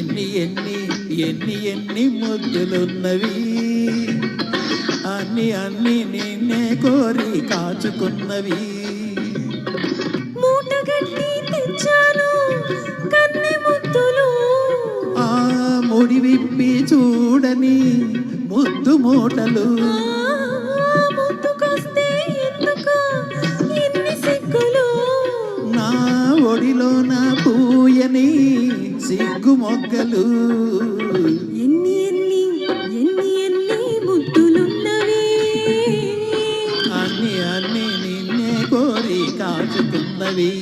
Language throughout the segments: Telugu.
ఎన్ని ఎన్ని ముద్దులున్నవి. అన్ని అన్ని నిన్నే కోరి కాచుకున్నవి. ముడి విప్పి చూడని ముద్దు మూటలు. మొగ్గలు ఎన్ని ఎన్ని ఎన్ని ఎన్ని ముద్దులున్నవి. అన్ని అన్ని నిన్నే కోరి కాచుకున్నవి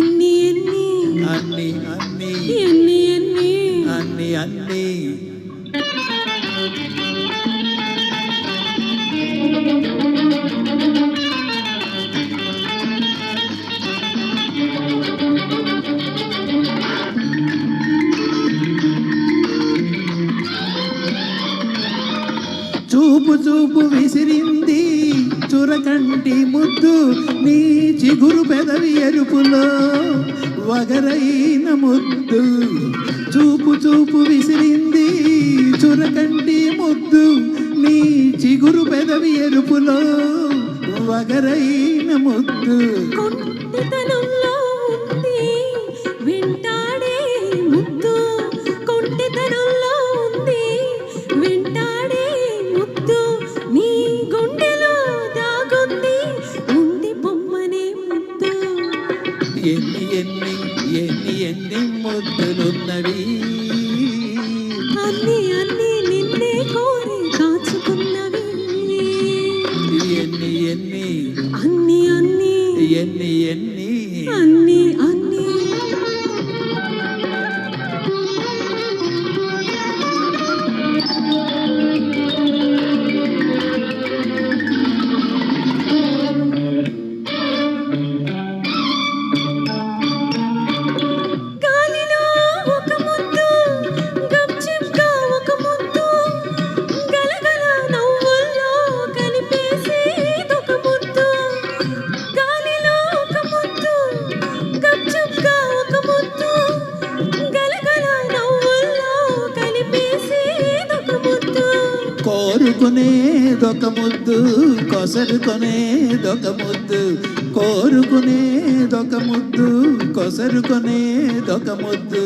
ఎన్ని ఎన్ని అన్ని అన్ని ఎన్ని ఎన్ని. అన్ని అన్ని. చూపు చూపు విసిరింది చురకంటి ముద్దు నీ చిగురు పెదవి ఎరుపులో వగరైన ముద్దు. చూపు చూపు విసిరింది చురకంటి ముద్దు నీ చిగురు పెదవి ఎరుపులో వగరైన ముద్దు. ఎన్ని ముద్దులున్నవి కోరుకునేదొక ముద్దు కొసరుకునేదొక ముద్దు కోరుకునేదొక ముద్దు కొసరుకునేదొక ముద్దు.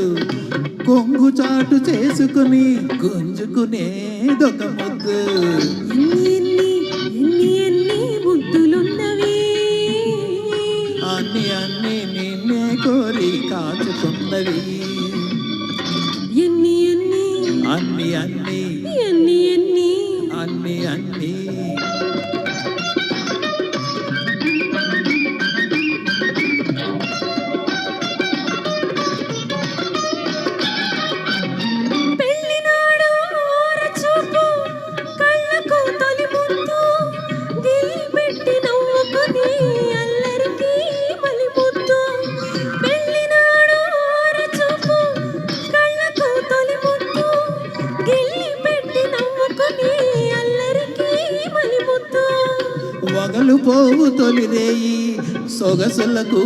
కొంగు చాటు చేసుకుని గుంజుకునేదొక ముద్దు. అన్ని అన్ని నిన్నే కోరి కాచుకున్నవి. ఎన్ని ఎన్ని అన్ని అన్ని అన్ని వగలు పోవు తొలిరేయి సొగసులకు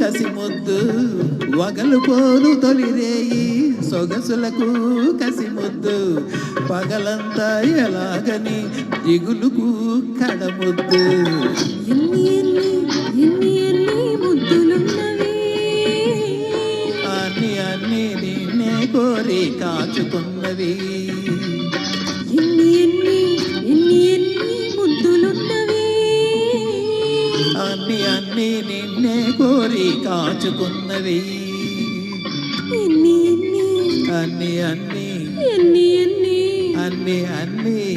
కసి ముద్దు. వగలు పోలు తొలిరేయి సొగసులకు కసి ముద్దు. పగలంతా ఎలాగని దిగులుకు కడముద్దు. ఎన్ని ఎన్ని ఎన్ని ఎన్ని ముద్దులున్నవి. అన్ని అన్ని నిన్నే కోరి కాచుకున్నవి. ఎన్ని? అన్ని అన్ని. ఎన్ని ఎన్ని? అన్ని అన్ని.